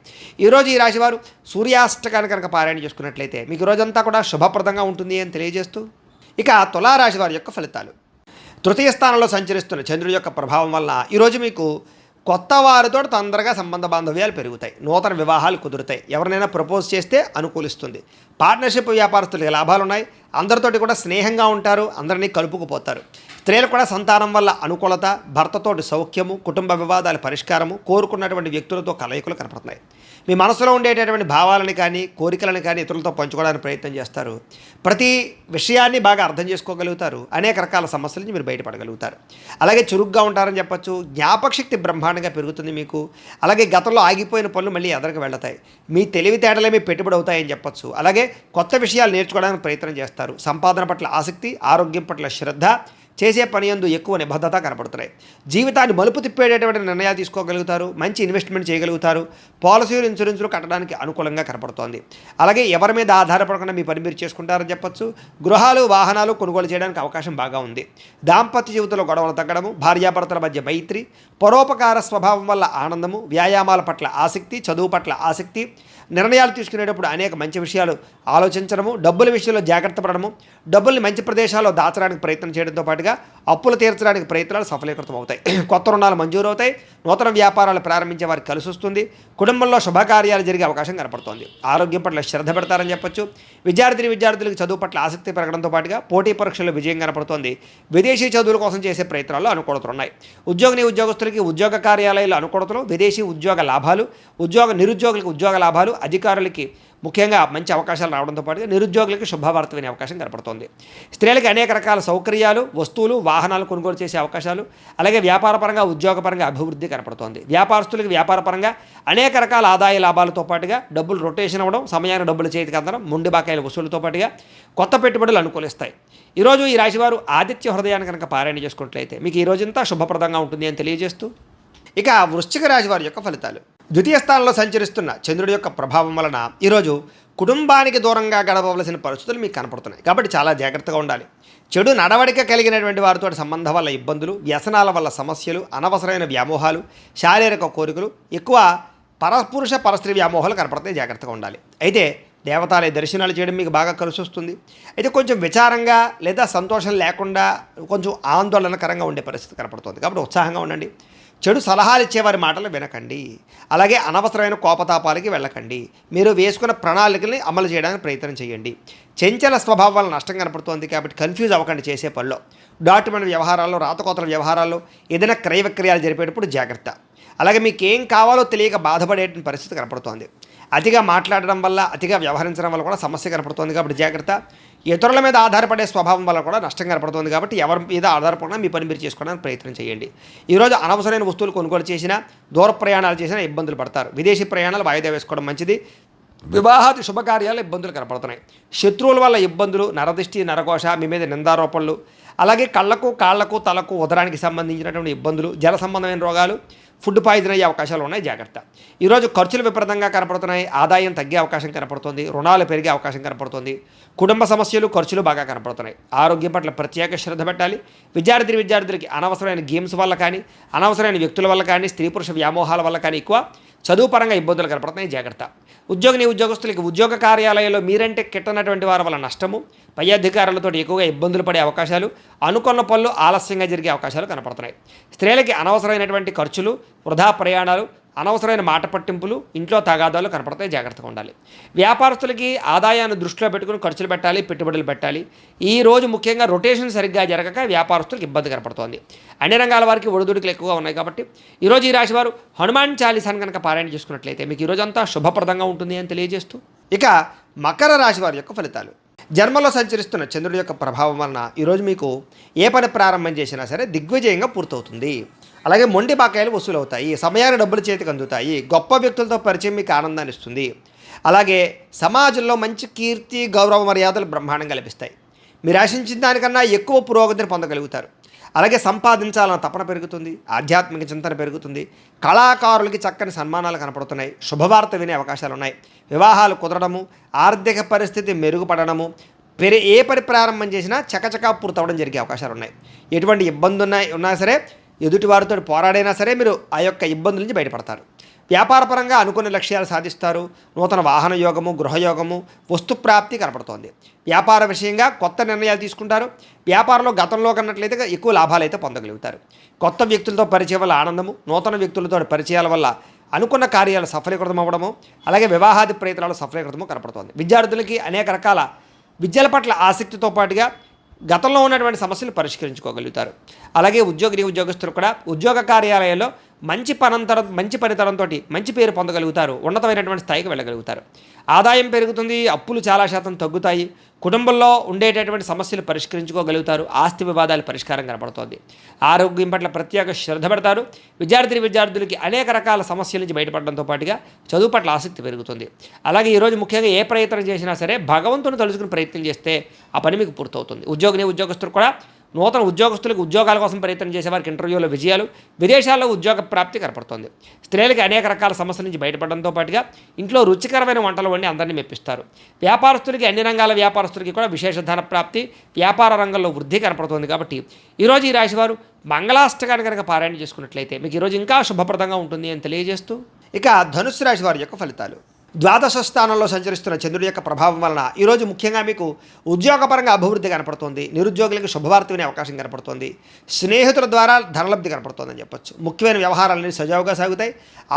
ఈరోజు ఈ రాశివారు సూర్యాష్టకాన్ని కనుక పారాయణ చేసుకున్నట్లయితే మీకు రోజంతా కూడా శుభప్రదంగా ఉంటుంది అని తెలియజేస్తూ ఇక తులారాశి వారి యొక్క ఫలితాలు. తృతీయ స్థానంలో సంచరిస్తున్న చంద్రుడి యొక్క ప్రభావం వలన ఈరోజు మీకు కొత్త వారితో తొందరగా సంబంధ బాంధవ్యాలు పెరుగుతాయి. నూతన వివాహాలు కుదురుతాయి. ఎవరినైనా ప్రపోజ్ చేస్తే అనుకూలిస్తుంది. పార్ట్నర్షిప్ వ్యాపారస్తులకి లాభాలు ఉన్నాయి అందరితోటి కూడా స్నేహంగా ఉంటారు. అందరినీ కలుపుకుపోతారు. స్త్రీలు కూడా సంతానం వల్ల అనుకూలత భర్తతోటి సౌఖ్యము కుటుంబ వివాదాల పరిష్కారము కోరుకున్నటువంటి వ్యక్తులతో కలయికలు కనపడుతున్నాయి. మీ మనసులో ఉండేటటువంటి భావాలను కానీ కోరికలను కానీ ఇతరులతో పంచుకోవడానికి ప్రయత్నం చేస్తారు. ప్రతి విషయాన్ని బాగా అర్థం చేసుకోగలుగుతారు. అనేక రకాల సమస్యల నుంచి మీరు బయటపడగలుగుతారు. అలాగే చురుగ్గా ఉంటారని చెప్పచ్చు. జ్ఞాపకశక్తి బ్రహ్మాండంగా పెరుగుతుంది మీకు. అలాగే గతంలో ఆగిపోయిన పనులు మళ్ళీ ఎదరికి వెళ్తాయి. మీ తెలివితేటలే మీ పెట్టుబడి అవుతాయని చెప్పచ్చు. అలాగే కొత్త విషయాలు నేర్చుకోవడానికి ప్రయత్నం చేస్తారు. సంపాదన పట్ల ఆసక్తి ఆరోగ్యం పట్ల శ్రద్ధ చేసే పని యందు ఎక్కువ నిబద్ధత కనపడుతున్నాయి. జీవితాన్ని మలుపు తిప్పేటటువంటి నిర్ణయాలు తీసుకోగలుగుతారు. మంచి ఇన్వెస్ట్మెంట్ చేయగలుగుతారు. పాలసీలు ఇన్సూరెన్స్లు కట్టడానికి అనుకూలంగా కనపడుతోంది. అలాగే ఎవరి మీద ఆధారపడకుండా మీ పని మీరు చేసుకుంటారని చెప్పొచ్చు. గృహాలు వాహనాలు కొనుగోలు చేయడానికి అవకాశం బాగా ఉంది. దాంపత్య జీవితంలో గొడవలు తగ్గడము భార్యాభర్తల మధ్య మైత్రి పరోపకార స్వభావం వల్ల ఆనందము వ్యాయామాల పట్ల ఆసక్తి చదువు పట్ల ఆసక్తి నిర్ణయాలు తీసుకునేటప్పుడు అనేక మంచి విషయాలు ఆలోచించడము డబ్బుల విషయంలో జాగ్రత్త పడడము డబ్బుల్ని మంచి ప్రదేశాల్లో దాచడానికి ప్రయత్నం చేయడంతో పాటుగా అప్పులు తీర్చడానికి ప్రయత్నాలు సఫలీకృతం అవుతాయి కొత్త రుణాలు మంజూరు అవుతాయి నూతన వ్యాపారాలు ప్రారంభించే వారికి కలిసి వస్తుంది కుటుంబంలో శుభకార్యాలు జరిగే అవకాశం కనపడుతోంది. ఆరోగ్యం పట్ల శ్రద్ధ పెడతారని చెప్పొచ్చు. విద్యార్థిని విద్యార్థులకు చదువు పట్ల ఆసక్తి పెరగడంతో పాటుగా పోటీ పరీక్షల్లో విజయం కనపడుతోంది. విదేశీ చదువుల కోసం చేసే ప్రయత్నాల్లో అనుకూలతలు ఉన్నాయి ఉద్యోగిని ఉద్యోగస్తులకి ఉద్యోగ కార్యాలయాలు అనుకూలతలు విదేశీ ఉద్యోగ లాభాలు ఉద్యోగ నిరుద్యోగులకు ఉద్యోగ లాభాలు అధికారులకి ముఖ్యంగా మంచి అవకాశాలు రావడంతో పాటుగా నిరుద్యోగులకు శుభవార్త వినే అవకాశం కనపడుతోంది. స్త్రీలకు అనేక రకాల సౌకర్యాలు వస్తువులు వాహనాలు కొనుగోలు చేసే అవకాశాలు అలాగే వ్యాపారపరంగా ఉద్యోగపరంగా అభివృద్ధి కనపడుతోంది. వ్యాపారస్తులకు వ్యాపారపరంగా అనేక రకాల ఆదాయ లాభాలతో పాటుగా డబ్బులు రొటేషన్ అవ్వడం సమయాన్ని డబ్బులు చేతికి అందడం ముండి బాకాయల వసూలుతో పాటుగా కొత్త పెట్టుబడులు అనుకూలిస్తాయి. ఈరోజు ఈ రాశివారు ఆదిత్య హృదయాన్ని కనుక పారాయణ చేసుకున్నట్లయితే మీకు ఈ రోజంతా శుభప్రదంగా ఉంటుంది అని తెలియజేస్తూ ఇక వృశ్చిక రాశి వారి యొక్క ఫలితాలు. ద్వితీయ స్థానంలో సంచరిస్తున్న చంద్రుడి యొక్క ప్రభావం వలన ఈరోజు కుటుంబానికి దూరంగా గడపవలసిన పరిస్థితులు మీకు కనపడుతున్నాయి. కాబట్టి చాలా జాగ్రత్తగా ఉండాలి. చెడు నడవడిక కలిగినటువంటి వారితో సంబంధం వల్ల ఇబ్బందులు వ్యసనాల వల్ల సమస్యలు అనవసరమైన వ్యామోహాలు శారీరక కోరికలు ఎక్కువ పరపురుష పరస్త్రీ వ్యామోహాలు కనపడతాయి. జాగ్రత్తగా ఉండాలి. అయితే దేవతాలయ దర్శనాలు చేయడం మీకు బాగా కలిసి వస్తుంది. అయితే కొంచెం విచారంగా లేదా సంతోషం లేకుండా కొంచెం ఆందోళనకరంగా ఉండే పరిస్థితి కనపడుతుంది. కాబట్టి ఉత్సాహంగా ఉండండి. చెడు సలహాలు ఇచ్చేవారి మాటలు వినకండి. అలాగే అనవసరమైన కోపతాపాలకి వెళ్ళకండి. మీరు వేసుకున్న ప్రణాళికల్ని అమలు చేయడానికి ప్రయత్నం చేయండి. చెంచల స్వభావం వల్ల నష్టం కనపడుతోంది కాబట్టి కన్ఫ్యూజ్ అవ్వకండి చేసే పనిలో. డాక్యుమెంట్ వ్యవహారాల్లో రాతకోతల వ్యవహారాల్లో ఏదైనా క్రయ విక్రయాలు జరిపేటప్పుడు జాగ్రత్త. అలాగే మీకు ఏం కావాలో తెలియక బాధపడే పరిస్థితి కనపడుతోంది. అతిగా మాట్లాడడం వల్ల అతిగా వ్యవహరించడం వల్ల కూడా సమస్య కనపడుతోంది కాబట్టి జాగ్రత్త. ఇతరుల మీద ఆధారపడే స్వభావం వల్ల కూడా నష్టం కనపడుతుంది కాబట్టి ఎవరి మీద ఆధారపడినా మీ పని మీరు చేసుకోవడానికి ప్రయత్నం చేయండి. ఈరోజు అనవసరమైన వస్తువులు కొనుగోలు చేసినా దూర ప్రయాణాలు చేసినా ఇబ్బందులు పడతారు. విదేశీ ప్రయాణాలు వాయిదా వేసుకోవడం మంచిది. వివాహాది శుభకార్యాలు ఇబ్బందులు కనపడుతున్నాయి. శత్రువుల వల్ల ఇబ్బందులు నరదిష్టి నరకోశ మీ మీద నిందారోపణలు అలాగే కళ్ళకు కాళ్ళకు తలకు ఉదరానికి సంబంధించినటువంటి ఇబ్బందులు జల సంబంధమైన రోగాలు ఫుడ్ పాయిజన్ అయ్యే అవకాశాలు ఉన్నాయి. జాగ్రత్త. ఈరోజు ఖర్చులు విపరీతంగా కనపడుతున్నాయి. ఆదాయం తగ్గే అవకాశం కనపడుతుంది. రుణాలు పెరిగే అవకాశం కనపడుతుంది. కుటుంబ సమస్యలు ఖర్చులు బాగా కనపడుతున్నాయి. ఆరోగ్యం పట్ల ప్రత్యేక శ్రద్ధ పెట్టాలి. విద్యార్థి విద్యార్థులకి అనవసరమైన గేమ్స్ వల్ల కానీ అనవసరమైన వ్యక్తుల వల్ల కానీ స్త్రీ పురుష వ్యామోహాల వల్ల కానీ ఎక్కువ చదువు పరంగా ఇబ్బందులు కనపడుతున్నాయి జాగ్రత్త. ఉద్యోగిని ఉద్యోగస్తులకి ఉద్యోగ కార్యాలయంలో మీరంటే కిట్టనటువంటి వారి వల్ల నష్టము పై అధికారులతో ఎక్కువగా ఇబ్బందులు పడే అవకాశాలు అనుకున్న పనులు ఆలస్యంగా జరిగే అవకాశాలు కనపడుతున్నాయి. స్త్రీలకి అనవసరమైనటువంటి ఖర్చులు వృధా ప్రయాణాలు అనవసరమైన మాట పట్టింపులు ఇంట్లో తగాదాలు కనపడతాయి జాగ్రత్తగా ఉండాలి. వ్యాపారస్తులకి ఆదాయాన్ని దృష్టిలో పెట్టుకుని ఖర్చులు పెట్టాలి పెట్టుబడులు పెట్టాలి. ఈ రోజు ముఖ్యంగా రొటేషన్ సరిగ్గా జరగక వ్యాపారస్తులకు ఇబ్బంది కనపడుతోంది. అన్ని రంగాల వారికి ఒడిదుడుకులు ఎక్కువగా ఉన్నాయి కాబట్టి ఈరోజు ఈ రాశి వారు హనుమాన్ చాలీసాన్ని కనుక పారాయణ చేసుకున్నట్లయితే మీకు ఈరోజంతా అంతా శుభప్రదంగా ఉంటుంది అని తెలియజేస్తూ. ఇక మకర రాశి వారి యొక్క ఫలితాలు. జన్మలో సంచరిస్తున్న చంద్రుడి యొక్క ప్రభావం వలన ఈరోజు మీకు ఏ పని ప్రారంభం చేసినా సరే దిగ్విజయంగా పూర్తవుతుంది. అలాగే మొండి బాకాయలు వసూలు అవుతాయి సమయాన్ని డబ్బులు చేతికి అందుతాయి. గొప్ప వ్యక్తులతో పరిచయం మీకు ఆనందాన్ని ఇస్తుంది. అలాగే సమాజంలో మంచి కీర్తి గౌరవ మర్యాదలు బ్రహ్మాండం కల్పిస్తాయి మీరు ఆశించిన దానికన్నా ఎక్కువ పురోగతిని పొందగలుగుతారు. అలాగే సంపాదించాలన్న తపన పెరుగుతుంది. ఆధ్యాత్మిక చింతన పెరుగుతుంది. కళాకారులకి చక్కని సన్మానాలు కనపడుతున్నాయి. శుభవార్త వినే అవకాశాలు ఉన్నాయి. వివాహాలు కుదరడము ఆర్థిక పరిస్థితి మెరుగుపడడము పెరి ఏ పని ప్రారంభం చేసినా చకచకా పూర్తవడం జరిగే అవకాశాలు ఉన్నాయి. ఎటువంటి ఇబ్బంది ఉన్నా ఉన్నా సరే ఎదుటివారితో పోరాడైనా సరే మీరు ఆ యొక్క ఇబ్బందుల నుంచి బయటపడతారు. వ్యాపారపరంగా అనుకున్న లక్ష్యాలు సాధిస్తారు. నూతన వాహన యోగము గృహయోగము వస్తు ప్రాప్తి కనపడుతోంది. వ్యాపార విషయంగా కొత్త నిర్ణయాలు తీసుకుంటారు. వ్యాపారంలో గతంలో కన్నట్లయితే ఎక్కువ లాభాలు అయితే పొందగలుగుతారు. కొత్త వ్యక్తులతో పరిచయం వల్ల ఆనందము నూతన వ్యక్తులతో పరిచయాల వల్ల అనుకున్న కార్యాలు సఫలీకృతం అవ్వడము అలాగే వివాహాది ప్రయత్నాలు సఫలీకృతము కనపడుతోంది. విద్యార్థులకి అనేక రకాల విద్యల పట్ల ఆసక్తితో పాటుగా గతంలో ఉన్నటువంటి సమస్యలు పరిష్కరించుకోగలుగుతారు. అలాగే ఉద్యోగిని ఉద్యోగస్తులు కూడా ఉద్యోగ కార్యాలయంలో మంచి పనంతరం మంచి పనితనంతో మంచి పేరు పొందగలుగుతారు. ఉన్నతమైనటువంటి స్థాయికి వెళ్ళగలుగుతారు. ఆదాయం పెరుగుతుంది అప్పులు చాలా శాతం తగ్గుతాయి. కుటుంబంలో ఉండేటటువంటి సమస్యలు పరిష్కరించుకోగలుగుతారు. ఆస్తి వివాదాలు పరిష్కారం కనబడుతోంది. ఆరోగ్యం పట్ల ప్రత్యేక శ్రద్ధ పెడతారు. విద్యార్థి విద్యార్థులకి అనేక రకాల సమస్యల నుంచి బయటపడడంతో పాటుగా చదువు పట్ల ఆసక్తి పెరుగుతుంది. అలాగే ఈరోజు ముఖ్యంగా ఏ ప్రయత్నం చేసినా సరే భగవంతుని తలుచుకుని ప్రయత్నం చేస్తే ఆ పని మీకు పూర్తవుతుంది. ఉద్యోగిని ఉద్యోగస్తులు కూడా నూతన ఉద్యోగస్తులకు ఉద్యోగాల కోసం ప్రయత్నం చేసేవారికి ఇంటర్వ్యూలో విజయాలు విదేశాల్లో ఉద్యోగ ప్రాప్తి కనపడుతోంది. స్త్రీలకి అనేక రకాల సమస్యల నుంచి బయటపడడంతో పాటుగా ఇంట్లో రుచికరమైన వంటలు వండి అందరినీ మెప్పిస్తారు. వ్యాపారస్తులకి అన్ని రంగాల వ్యాపారస్తులకి కూడా విశేష ధన ప్రాప్తి వ్యాపార రంగంలో వృద్ధి కనపడుతోంది కాబట్టి ఈరోజు ఈ రాశివారు మంగళాష్టకాన్ని కనుక పారాయణ చేసుకున్నట్లయితే మీకు ఈరోజు ఇంకా శుభప్రదంగా ఉంటుంది అని తెలియజేస్తూ ఇక ధనుసు రాశి వారి యొక్క ఫలితాలు. ద్వాదశ స్థానంలో సంచరిస్తున్న చంద్రుడి యొక్క ప్రభావం వలన ఈరోజు ముఖ్యంగా మీకు ఉద్యోగపరంగా అభివృద్ధి కనపడుతుంది నిరుద్యోగులకు శుభవార్త వినే అవకాశం కనపడుతుంది స్నేహితుల ద్వారా ధనలబ్ధి కనపడుతుందని చెప్పొచ్చు. ముఖ్యమైన వ్యవహారాలన్నీ సజావుగా సాగుతాయి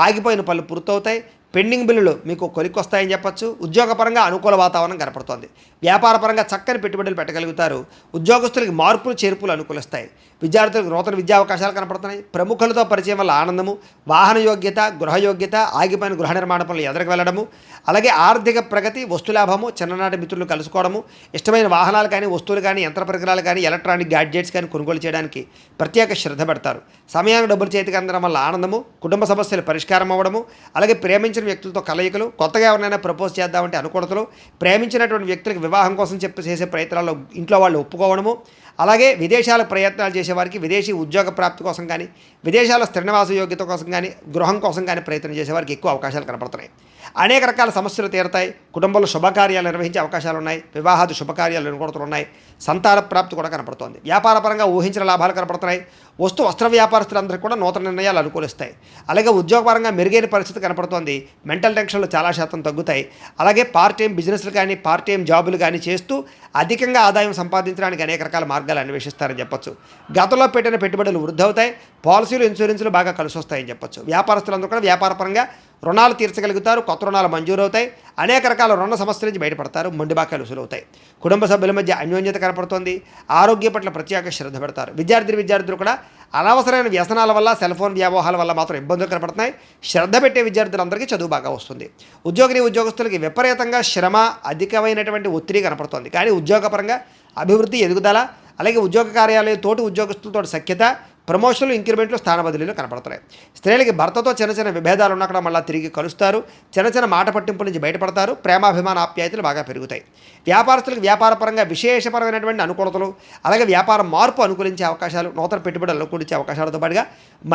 ఆగిపోయిన పనులు పూర్తవుతాయి పెండింగ్ బిల్లులు మీకు కొలిక్కొస్తాయని చెప్పొచ్చు. ఉద్యోగపరంగా అనుకూల వాతావరణం కనపడుతోంది. వ్యాపారపరంగా చక్కని పెట్టుబడులు పెట్టగలుగుతారు. ఉద్యోగస్తులకి మార్పులు చేర్పులు అనుకూలిస్తాయి. విద్యార్థులకు నూతన విద్యా అవకాశాలు కనపడుతున్నాయి. ప్రముఖులతో పరిచయం వల్ల ఆనందము వాహన యోగ్యత గృహ యోగ్యత ఆగిపోయిన గృహ నిర్మాణ పనులు ఎదరికి వెళ్ళడము అలాగే ఆర్థిక ప్రగతి వస్తులాభము చిన్ననాటి మిత్రులు కలుసుకోవడము ఇష్టమైన వాహనాలు కానీ వస్తువులు కానీ యంత్ర పరికరాలు కానీ ఎలక్ట్రానిక్ గ్యాడ్జెట్స్ కానీ కొనుగోలు చేయడానికి ప్రత్యేక శ్రద్ధ పెడతారు. సమయానికి డబ్బులు చేతికి అందడం వల్ల ఆనందము కుటుంబ సమస్యలు పరిష్కారం అవ్వడము అలాగే ప్రేమించిన వ్యక్తులతో కలయికలు కొత్తగా ఎవరినైనా ప్రపోజ్ చేద్దామంటే అనుకూలతలు ప్రేమించినటువంటి వ్యక్తులకు వివాహం కోసం చెప్పి చేసే ప్రయత్నాల్లో ఇంట్లో వాళ్ళు ఒప్పుకోవడము అలాగే విదేశాల ప్రయత్నాలు చేసేవారికి విదేశీ ఉద్యోగ ప్రాప్తి కోసం కానీ విదేశాల స్థిరనివాస యోగ్యత కోసం కానీ గృహం కోసం కానీ ప్రయత్నం చేసేవారికి ఎక్కువ అవకాశాలు కనపడుతున్నాయి. అనేక రకాల సమస్యలు తీరుతాయి. కుటుంబంలో శుభకార్యాలు నిర్వహించే అవకాశాలు ఉన్నాయి. వివాహాది శుభకార్యాలు అనుకూడతలు ఉన్నాయి సంతాన ప్రాప్తి కూడా కనపడుతోంది. వ్యాపారపరంగా ఊహించిన లాభాలు కనపడుతున్నాయి. వస్తు వస్త్ర వ్యాపారస్తులందరికీ కూడా నూతన నిర్ణయాలు అనుకూలిస్తాయి. అలాగే ఉద్యోగపరంగా మెరుగైన పరిస్థితి కనపడుతోంది. మెంటల్ టెన్షన్లు చాలా శాతం తగ్గుతాయి. అలాగే పార్ట్ టైం బిజినెస్లు కానీ పార్ట్ టైం జాబులు కానీ చేస్తూ అధికంగా ఆదాయం సంపాదించడానికి అనేక రకాల మార్గాలు అన్వేషిస్తారని చెప్పొచ్చు. గతంలో పెట్టిన పెట్టుబడులు వృద్ధి అవుతాయి. పాలసీలు ఇన్సూరెన్సులు బాగా కలిసి వస్తాయని చెప్పొచ్చు. వ్యాపారస్తులందరూ కూడా వ్యాపారపరంగా రుణాలు తీర్చగలుగుతారు కొత్త రుణాలు మంజూరవుతాయి అనేక రకాల రుణ సమస్యల నుంచి బయటపడతారు మొండిబాకాయలు వసూలవుతాయి కుటుంబ సభ్యుల మధ్య అన్యోన్యత కనపడుతోంది ఆరోగ్య పట్ల ప్రత్యేక శ్రద్ధ పెడతారు. విద్యార్థి విద్యార్థులు కూడా అనవసరమైన వ్యసనాల వల్ల సెల్ ఫోన్ వ్యామోహాల వల్ల మాత్రం ఇబ్బందులు కనపడుతున్నాయి. శ్రద్ధ పెట్టే విద్యార్థులందరికీ చదువు బాగా వస్తుంది. ఉద్యోగిని ఉద్యోగస్తులకి విపరీతంగా శ్రమ అధికమైనటువంటి ఒత్తిడి కనపడుతోంది. కానీ ఉద్యోగపరంగా అభివృద్ధి ఎదుగుదల అలాగే ఉద్యోగ కార్యాలయం తోటి ఉద్యోగస్తులతో సఖ్యత ప్రమోషన్లు ఇంక్రిమెంట్లు స్థాన బదిలీలు కనపడుతున్నాయి. స్త్రీలకి భర్తతో చిన్న చిన్న విభేదాలు ఉన్నక్కడ మళ్ళీ తిరిగి కలుస్తారు. చిన్న చిన్న మాట పట్టింపుల నుంచి బయటపడతారు. ప్రేమాభిమాన ఆప్యాయతలు బాగా పెరుగుతాయి. వ్యాపారస్తులకు వ్యాపారపరంగా విశేషపరమైనటువంటి అనుకూలతలు అలాగే వ్యాపారం మార్పు అనుకూలించే అవకాశాలు నూతన పెట్టుబడులు అనుకూలించే అవకాశాలతో పాటుగా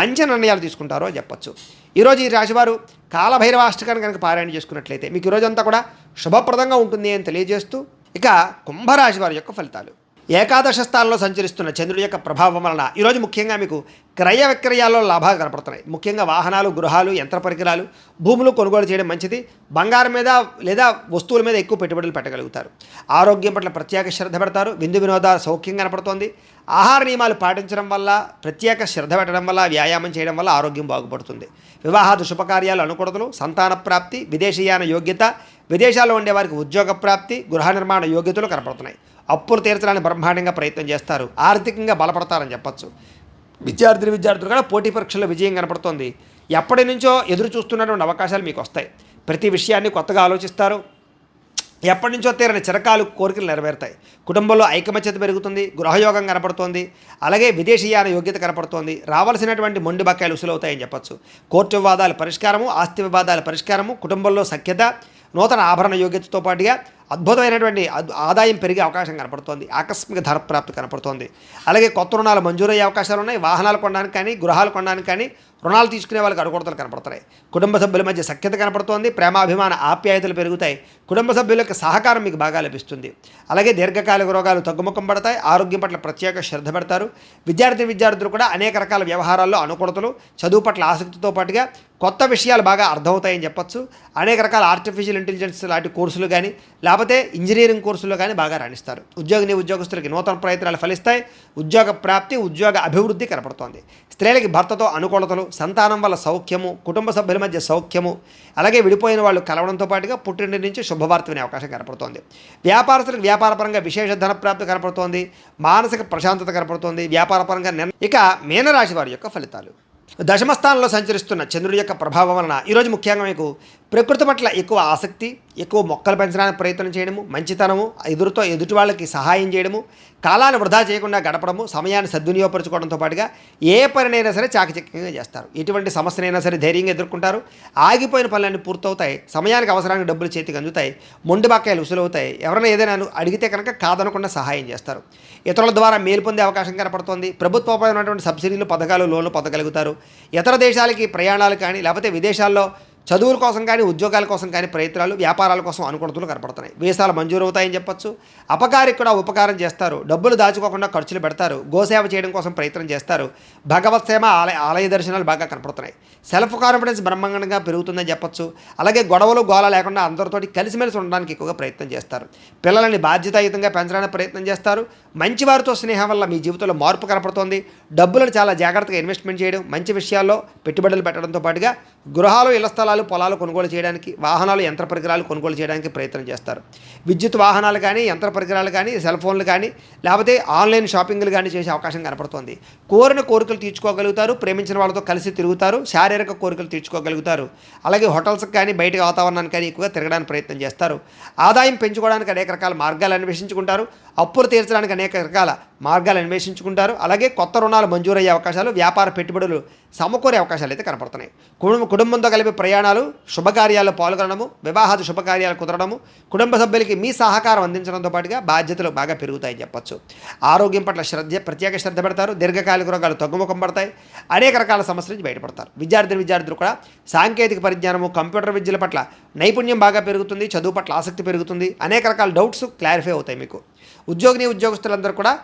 మంచి నిర్ణయాలు తీసుకుంటారు అని చెప్పొచ్చు. ఈరోజు ఈ రాశివారు కాలభైరవాష్టకాన్ని కనుక పారాయణ చేసుకున్నట్లయితే మీకు ఈరోజంతా అంతా కూడా శుభప్రదంగా ఉంటుంది అని తెలియజేస్తూ ఇక కుంభరాశి వారి యొక్క ఫలితాలు. ఏకాదశ స్థానంలో సంచరిస్తున్న చంద్రుడి యొక్క ప్రభావం వలన ఈరోజు ముఖ్యంగా మీకు క్రయ విక్రయాల్లో లాభాలు కనపడుతున్నాయి. ముఖ్యంగా వాహనాలు గృహాలు యంత్ర పరికరాలు భూములు కొనుగోలు చేయడం మంచిది. బంగారం మీద లేదా వస్తువుల మీద ఎక్కువ పెట్టుబడులు పెట్టగలుగుతారు. ఆరోగ్యం పట్ల ప్రత్యేక శ్రద్ధ పెడతారు. విందు వినోదాలు సౌఖ్యం కనపడుతోంది. ఆహార నియమాలు పాటించడం వల్ల ప్రత్యేక శ్రద్ధ పెట్టడం వల్ల వ్యాయామం చేయడం వల్ల ఆరోగ్యం బాగుపడుతుంది. వివాహాదు శుభకార్యాలు అనుకూడతలు సంతాన ప్రాప్తి విదేశీయాన యోగ్యత విదేశాల్లో ఉండే వారికి ఉద్యోగ ప్రాప్తి గృహ నిర్మాణ యోగ్యతలు కనపడుతున్నాయి. అప్పులు తీర్చడానికి బ్రహ్మాండంగా ప్రయత్నం చేస్తారు. ఆర్థికంగా బలపడతారని చెప్పచ్చు. విద్యార్థులు విద్యార్థులు కూడా పోటీ పరీక్షల్లో విజయం కనపడుతోంది. ఎప్పటి నుంచో ఎదురు చూస్తున్నటువంటి అవకాశాలు మీకు వస్తాయి. ప్రతి విషయాన్ని కొత్తగా ఆలోచిస్తారు. ఎప్పటి నుంచో తీరని చిరకాలు కోరికలు నెరవేరుతాయి. కుటుంబంలో ఐకమత్యత పెరుగుతుంది గృహయోగం కనపడుతోంది అలాగే విదేశీయాన యోగ్యత కనపడుతోంది. రావాల్సినటువంటి మొండి బకాయిలు ఉసులవుతాయని చెప్పొచ్చు. కోర్టు వివాదాల పరిష్కారము ఆస్తి వివాదాల పరిష్కారము కుటుంబంలో సఖ్యత నూతన ఆభరణ యోగ్యతతో పాటుగా అద్భుతమైనటువంటి ఆదాయం పెరిగే అవకాశం కనపడుతోంది. ఆకస్మిక ధర ప్రాప్తి కనపడుతోంది. అలాగే కొత్త రుణాలు మంజూరయ్యే అవకాశాలు ఉన్నాయి. వాహనాలు కొనడానికి కానీ గృహాలు కొనడానికి కానీ రుణాలు తీసుకునే వాళ్ళకి అడుగుడతలు కనపడతాయి కుటుంబ సభ్యుల మధ్య సఖ్యత కనపడుతోంది. ప్రేమాభిమాన ఆప్యాయతలు పెరుగుతాయి. కుటుంబ సభ్యుల యొక్క సహకారం మీకు బాగా లభిస్తుంది. అలాగే దీర్ఘకాలిక రోగాలు తగ్గుముఖం పడతాయి. ఆరోగ్యం పట్ల ప్రత్యేక శ్రద్ధ పెడతారు. విద్యార్థి విద్యార్థులు కూడా అనేక రకాల వ్యవహారాల్లో అనుకూలతలు చదువు పట్ల ఆసక్తితో పాటుగా కొత్త విషయాలు బాగా అర్థమవుతాయని చెప్పొచ్చు. అనేక రకాల ఆర్టిఫిషియల్ ఇంటెలిజెన్స్ లాంటి కోర్సులు కానీ కాకపోతే ఇంజనీరింగ్ కోర్సుల్లో కానీ బాగా రాణిస్తారు. ఉద్యోగిని ఉద్యోగస్తులకి నూతన ప్రయత్నాలు ఫలిస్తాయి. ఉద్యోగ ప్రాప్తి ఉద్యోగ అభివృద్ధి కనపడుతోంది. స్త్రీలకి భర్తతో అనుకూలతలు సంతానం వల్ల సౌఖ్యము కుటుంబ సభ్యుల మధ్య సౌఖ్యము అలాగే విడిపోయిన వాళ్ళు కలవడంతో పాటుగా పుట్టింటి నుంచి శుభవార్త వినే అవకాశం కనపడుతోంది. వ్యాపారస్తులకు వ్యాపారపరంగా విశేష ధన ప్రాప్తి కనపడుతోంది. మానసిక ప్రశాంతత కనపడుతోంది. వ్యాపారపరంగా నిర్ణ ఇక మీనరాశి వారి యొక్క ఫలితాలు. దశమ స్థానంలో సంచరిస్తున్న చంద్రుడి యొక్క ప్రభావం వలన ఈరోజు ముఖ్యంగా మీకు ప్రకృతి పట్ల ఎక్కువ ఆసక్తి ఎక్కువ మొక్కలు పెంచడానికి ప్రయత్నం చేయడము మంచితనము ఎదురుతో ఎదుటి వాళ్ళకి సహాయం చేయడము కాలాన్ని వృధా చేయకుండా గడపడము సమయాన్ని సద్వినియోగపరచుకోవడంతో పాటుగా ఏ పనినైనా సరే చాకచక్యంగా చేస్తారు. ఎటువంటి సమస్యనైనా సరే ధైర్యంగా ఎదుర్కొంటారు. ఆగిపోయిన పనులన్నీ పూర్తవుతాయి. సమయానికి అవసరానికి డబ్బులు చేతికి అందుతాయి. మొండి బకాయిలు ఉసులవుతాయి ఎవరైనా ఏదైనా అడిగితే కనుక కాదనకుండా సహాయం చేస్తారు. ఇతరుల ద్వారా మేలు పొందే అవకాశం కనపడుతోంది. ప్రభుత్వపరమైనటువంటి సబ్సిడీలు పథకాలు లోన్లు పొందగలుగుతారు. ఇతర దేశాలకి ప్రయాణాలు కానీ లేకపోతే విదేశాల్లో చదువుల కోసం కానీ ఉద్యోగాల కోసం కానీ ప్రయత్నాలు వ్యాపారాల కోసం అనుకూలతలు కనపడుతున్నాయి. వీసాలు మంజూరు అవుతాయని చెప్పొచ్చు. అపకారికి కూడా ఉపకారం చేస్తారు. డబ్బులు దాచుకోకుండా ఖర్చులు పెడతారు. గోసేవ చేయడం కోసం ప్రయత్నం చేస్తారు. భగవత్ సేవ ఆలయ ఆలయ దర్శనాలు బాగా కనపడుతున్నాయి. సెల్ఫ్ కాన్ఫిడెన్స్ బ్రహ్మాండంగా పెరుగుతుందని చెప్పొచ్చు. అలాగే గొడవలు గోల లేకుండా అందరితోటి కలిసిమెలిసి ఉండడానికి ఎక్కువగా ప్రయత్నం చేస్తారు. పిల్లలని బాధ్యతాయుతంగా పెంచడానికి ప్రయత్నం చేస్తారు. మంచి వారితో స్నేహం వల్ల మీ జీవితంలో మార్పు కనపడుతోంది. డబ్బులను చాలా జాగ్రత్తగా ఇన్వెస్ట్మెంట్ చేయడం మంచి విషయాల్లో పెట్టుబడులు పెట్టడంతో పాటుగా గృహాలు ఇళ్ళ స్థలాలు పొలాలు కొనుగోలు చేయడానికి వాహనాలు యంత్ర పరికరాలు కొనుగోలు చేయడానికి ప్రయత్నం చేస్తారు. విద్యుత్ వాహనాలు కానీ యంత్ర పరికరాలు కానీ సెల్ ఫోన్లు కానీ లేకపోతే ఆన్లైన్ షాపింగ్లు కానీ చేసే అవకాశం కనపడుతోంది. కోరిన కోరికలు తీర్చుకోగలుగుతారు ప్రేమించిన వాళ్ళతో కలిసి తిరుగుతారు శారీరక కోరికలు తీర్చుకోగలుగుతారు. అలాగే హోటల్స్కి కానీ బయట వాతావరణానికి కానీ ఎక్కువగా తిరగడానికి ప్రయత్నం చేస్తారు. ఆదాయం పెంచుకోవడానికి అనేక రకాల మార్గాలు అన్వేషించుకుంటారు. అప్పులు తీర్చడానికి అనేక రకాల మార్గాలు అన్వేషించుకుంటారు. అలాగే కొత్త రుణాలు మంజూరయ్యే అవకాశాలు వ్యాపార పెట్టుబడులు సమకూరే అవకాశాలు అయితే కనపడుతున్నాయి. కుటుంబ కుటుంబంతో కలిపి ప్రయాణాలు శుభకార్యాల్లో పాల్గొనడము వివాహాది శుభకార్యాలు కుదరడము కుటుంబ సభ్యులకి మీ సహకారం అందించడంతో పాటుగా బాధ్యతలు బాగా పెరుగుతాయని చెప్పొచ్చు. ఆరోగ్యం పట్ల శ్రద్ధ ప్రత్యేక శ్రద్ధ పెడతారు దీర్ఘకాలిక రోగాలు తగ్గుముఖం పడతాయి అనేక రకాల సమస్యల నుంచి బయటపడతారు. విద్యార్థులు విద్యార్థులు కూడా సాంకేతిక పరిజ్ఞానము కంప్యూటర్ విద్యల పట్ల నైపుణ్యం బాగా పెరుగుతుంది చదువు పట్ల ఆసక్తి పెరుగుతుంది అనేక రకాల డౌట్స్ క్లారిఫై అవుతాయి మీకు. ఉద్యోగిని ఉద్యోగస్తులందరూ కూడా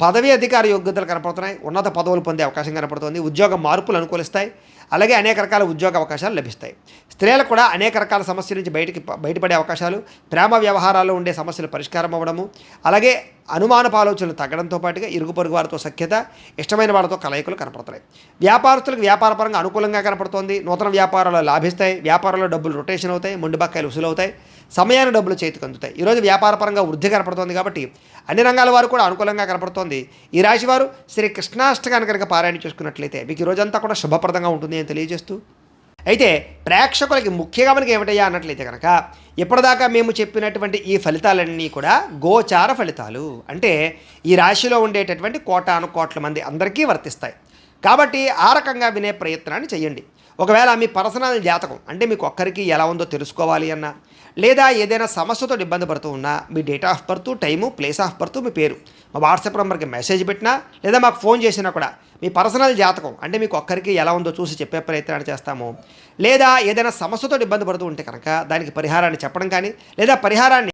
పదవి అధికార యోగ్యతలు కనపడుతున్నాయి ఉన్నత పదవులు పొందే అవకాశం కనపడుతుంది ఉద్యోగ మార్పులు అనుకూలిస్తాయి అలాగే అనేక రకాల ఉద్యోగ అవకాశాలు లభిస్తాయి. స్త్రీలకు కూడా అనేక రకాల సమస్యల నుంచి బయటికి బయటపడే అవకాశాలు ప్రేమ వ్యవహారాల్లో ఉండే సమస్యలు పరిష్కారం అవ్వడము అలాగే అనుమానపు ఆలోచనలు తగ్గడంతో పాటుగా ఇరుగు పొరుగు వారితో సఖ్యత ఇష్టమైన వాళ్ళతో కలయికలు కనపడుతున్నాయి వ్యాపారస్తులకు వ్యాపారపరంగా అనుకూలంగా కనపడుతోంది. నూతన వ్యాపారాలు లాభిస్తాయి. వ్యాపారంలో డబ్బులు రొటేషన్ అవుతాయి. మొండిబక్కాయలు ఉసులవుతాయి సమయాన్ని డబ్బులు చేతికి అందుతాయి ఈరోజు వ్యాపారపరంగా వృద్ధి కనపడుతోంది కాబట్టి అన్ని రంగాల వారు కూడా అనుకూలంగా కనపడుతోంది. ఈ రాశి వారు శ్రీ కృష్ణాష్టకాన్ని కనుక పారాయణ చేసుకున్నట్లయితే మీకు ఈ కూడా శుభప్రదంగా ఉంటుంది అని తెలియజేస్తూ. అయితే ప్రేక్షకులకి ముఖ్యంగా మనకి ఏమిటయ్యా అన్నట్లయితే కనుక ఇప్పటిదాకా మేము చెప్పినటువంటి ఈ ఫలితాలన్నీ కూడా గోచార ఫలితాలు. అంటే ఈ రాశిలో ఉండేటటువంటి కోటాను కోట్ల మంది అందరికీ వర్తిస్తాయి. కాబట్టి ఆ రకంగా వినే ప్రయత్నాన్ని చేయండి. ఒకవేళ మీ పర్సనల్ జాతకం అంటే మీకు ఒక్కరికి ఎలా ఉందో తెలుసుకోవాలి అన్నా లేదా ఏదైనా సమస్యతో ఇబ్బంది పడుతూ ఉన్నా మీ date of birth time place of birth మీ పేరు మా వాట్సాప్ నెంబర్కి మెసేజ్ పెట్టినా లేదా మాకు ఫోన్ చేసినా కూడా మీ పర్సనల్ జాతకం అంటే మీకు ఒక్కరికి ఎలా ఉందో చూసి చెప్పే ప్రయత్నాన్ని చేస్తాము. లేదా ఏదైనా సమస్యతో ఇబ్బంది పడుతూ ఉంటే కనుక దానికి పరిహారాన్ని చెప్పడం కానీ లేదా పరిహారాన్ని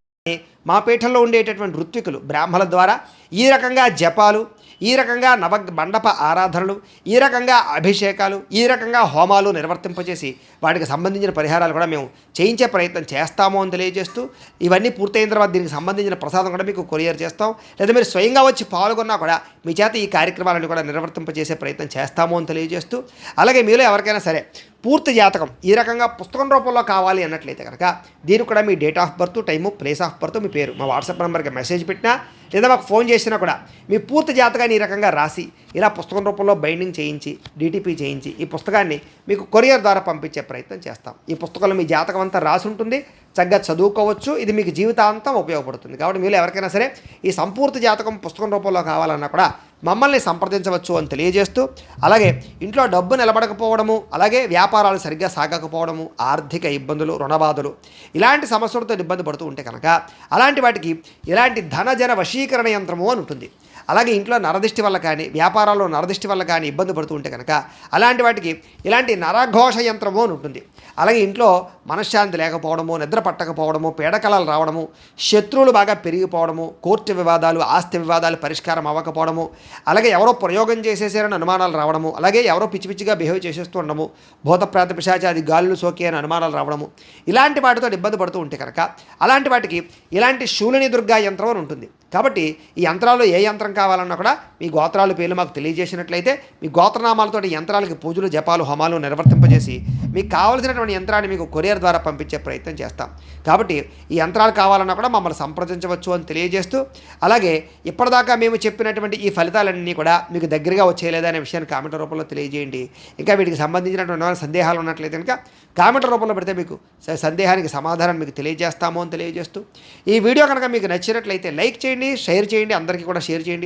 మా పీఠంలో ఉండేటటువంటి ఋత్వికులు బ్రాహ్మణుల ద్వారా ఈ రకంగా జపాలు ఈ రకంగా నవ మండప ఆరాధనలు ఈ రకంగా అభిషేకాలు ఈ రకంగా హోమాలు నిర్వర్తింపజేసి వాటికి సంబంధించిన పరిహారాలు కూడా మేము చేయించే ప్రయత్నం చేస్తాము అని తెలియజేస్తూ ఇవన్నీ పూర్తయిన తర్వాత దీనికి సంబంధించిన ప్రసాదం కూడా మీకు కొరియర్ చేస్తాం. లేదా మీరు స్వయంగా వచ్చి పాల్గొన్నా కూడా మీ చేత ఈ కార్యక్రమాలను కూడా నిర్వర్తింపజేసే ప్రయత్నం చేస్తాము అని తెలియజేస్తూ అలాగే మీలో ఎవరికైనా సరే పూర్తి జాతకం ఈ రకంగా పుస్తకం రూపంలో కావాలి అన్నట్లయితే కనుక దీనికి కూడా మీ date of birth time place of birth మీ పేరు మా వాట్సాప్ నెంబర్కి మెసేజ్ పెట్టినా లేదా మాకు ఫోన్ చేసినా కూడా మీ పూర్తి జాతకాన్ని ఈ రకంగా రాసి ఇలా పుస్తకం రూపంలో బైండింగ్ చేయించి డీటీపీ చేయించి ఈ పుస్తకాన్ని మీకు కొరియర్ ద్వారా పంపించే ప్రయత్నం చేస్తాం. ఈ పుస్తకంలో మీ జాతకం అంతా రాసి ఉంటుంది. చక్కగా చదువుకోవచ్చు. ఇది మీకు జీవితాంతం ఉపయోగపడుతుంది. కాబట్టి మీరు ఎవరికైనా సరే ఈ సంపూర్తి జాతకం పుస్తకం రూపంలో కావాలన్నా కూడా మమ్మల్ని సంప్రదించవచ్చు అని తెలియజేస్తూ అలాగే ఇంట్లో డబ్బు నిలబడకపోవడము అలాగే వ్యాపారాలు సరిగ్గా సాగకపోవడము ఆర్థిక ఇబ్బందులు రుణబాధలు ఇలాంటి సమస్యలతో ఇబ్బంది పడుతూ ఉంటే కనుక అలాంటి వాటికి ఇలాంటి ధనజన వశీకరణ యంత్రము అని ఉంటుంది. అలాగే ఇంట్లో నరదిష్టి వల్ల కానీ వ్యాపారాల్లో నరదిష్టి వల్ల కానీ ఇబ్బంది పడుతూ ఉంటే కనుక అలాంటి వాటికి ఇలాంటి నరఘోష యంత్రము అని ఉంటుంది. అలాగే ఇంట్లో మనశ్శాంతి లేకపోవడము నిద్ర పట్టకపోవడము పీడకలాలు రావడము శత్రువులు బాగా పెరిగిపోవడము కోర్టు వివాదాలు ఆస్తి వివాదాలు పరిష్కారం అవ్వకపోవడము అలాగే ఎవరో ప్రయోగం చేసేసారని అనుమానాలు రావడము అలాగే ఎవరో పిచ్చి పిచ్చిగా బిహేవ్ చేసేస్తూ ఉండడము భూతప్రాత పిశాచాది గాలులు సోకి అని అనుమానాలు రావడము ఇలాంటి వాటితో ఇబ్బంది పడుతూ ఉంటే కనుక అలాంటి వాటికి ఇలాంటి శూలిని దుర్గా యంత్రం అని ఉంటుంది. కాబట్టి ఈ యంత్రాల్లో ఏ యంత్రం కావాలన్నా కూడా మీ గోత్రాల పేర్లు మాకు తెలియజేసినట్లయితే మీ గోత్రనామాలతో యంత్రాలకి పూజలు జపాలు హోమాలు నిర్వర్తింపజేసి మీకు కావలసినటువంటి యంత్రాన్ని మీకు కొరియర్ ద్వారా పంపించే ప్రయత్నం చేస్తాం. కాబట్టి ఈ యంత్రాలు కావాలన్నా కూడా మమ్మల్ని సంప్రదించవచ్చు అని తెలియజేస్తూ అలాగే ఇప్పటిదాకా మేము చెప్పినటువంటి ఈ ఫలితాలన్నీ కూడా మీకు దగ్గరగా వచ్చేయలేదా అనే విషయాన్ని కామెంట్ రూపంలో తెలియజేయండి. ఇంకా వీటికి సంబంధించినటువంటి సందేహాలు ఉన్నట్లయితే కనుక కామెంట్ రూపంలో పెడితే మీకు సందేహానికి సమాధానం మీకు తెలియజేస్తాము అని తెలియజేస్తూ ఈ వీడియో కనుక మీకు నచ్చినట్లయితే లైక్ చేయండి షేర్ చేయండి అందరికీ కూడా షేర్ చేయండి.